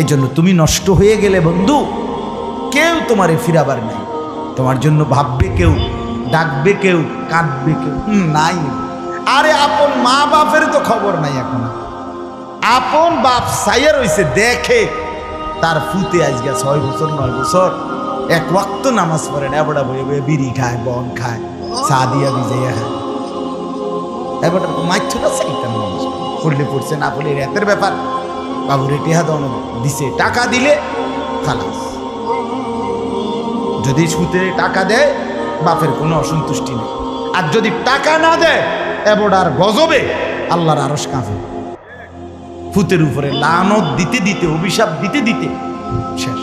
এই জন্য তুমি নষ্ট হয়ে গেলে বন্ধু, কেউ তোমারে ফিরাবার নাই। তোমার জন্য ভাববে কেউ, ডাকবে কেউ, কাঁদবে কেউ। নাই। আরে আপন মা বাপের তো খবর নাই এখন। আপন বাপ সাইয়ার হইছে দেখে তার ফুতে আজকে ছয় বছর, নয় বছর। এক ওয়াক্ত নামাজ পড়ে না, এবড়া বয়ে বয়ে বিড়ি খায়, বন খায়, চা দিয়া ভিজাইয়া খায়। এবার মাইছটা চাইতাম মানুষ পড়লে পড়ছে, না পড়লে রাতের ব্যাপার। বাবুরে টেহা দন দিছে। টাকা দিলে খালাস। যদি সুতে টাকা দেয়, বাপের কোনো অসন্তুষ্টি নেই। আর যদি টাকা না দেয়, এবড়ার গজবে আল্লাহর আরস কাঁপে। ফুতের উপরে লানত দিতে দিতে, অভিশাপ দিতে দিতে শেষ।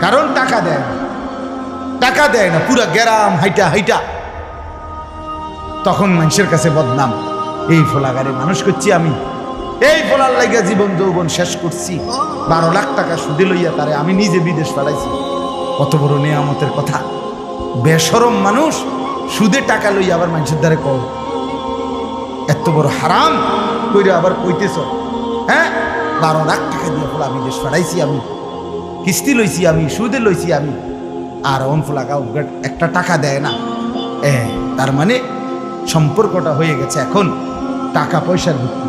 কারণ টাকা দেয় না। টাকা দেয় না, পুরা গ্যারাম হাইটা হাইটা। তখন মানুষের কাছে বদনাম, এই ফোলাগারে মানুষ করছি আমি এই ফোলার লাগিয়া জীবন যৌবন শেষ করছি। বারো লাখ টাকা সুদে লইয়া তারে আমি নিজে বিদেশ পাঠাইছি কত বড় নিয়ামতের কথা। বেসরম মানুষ সুদে টাকা লইয়া আবার মানুষের দ্বারে কও, এত বড় হারাম কইরে আবার কইতেছ। হ্যাঁ? বারো লাখ টাকা দিয়ে ফলে আমি দেশ ফাড়াইছি আমি। কিস্তি লইছি আমি, সুদে লইছি আমি। আর অন ফোলাকা একটা টাকা দেয় না। তার মানে সম্পর্কটা হয়ে গেছে এখন টাকা পয়সার ভিত্তি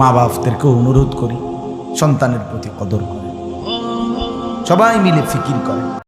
মা বাপদেরকে অনুরোধ করি সন্তানের প্রতি কদর করে। সবাই মিলে ফিকির করে।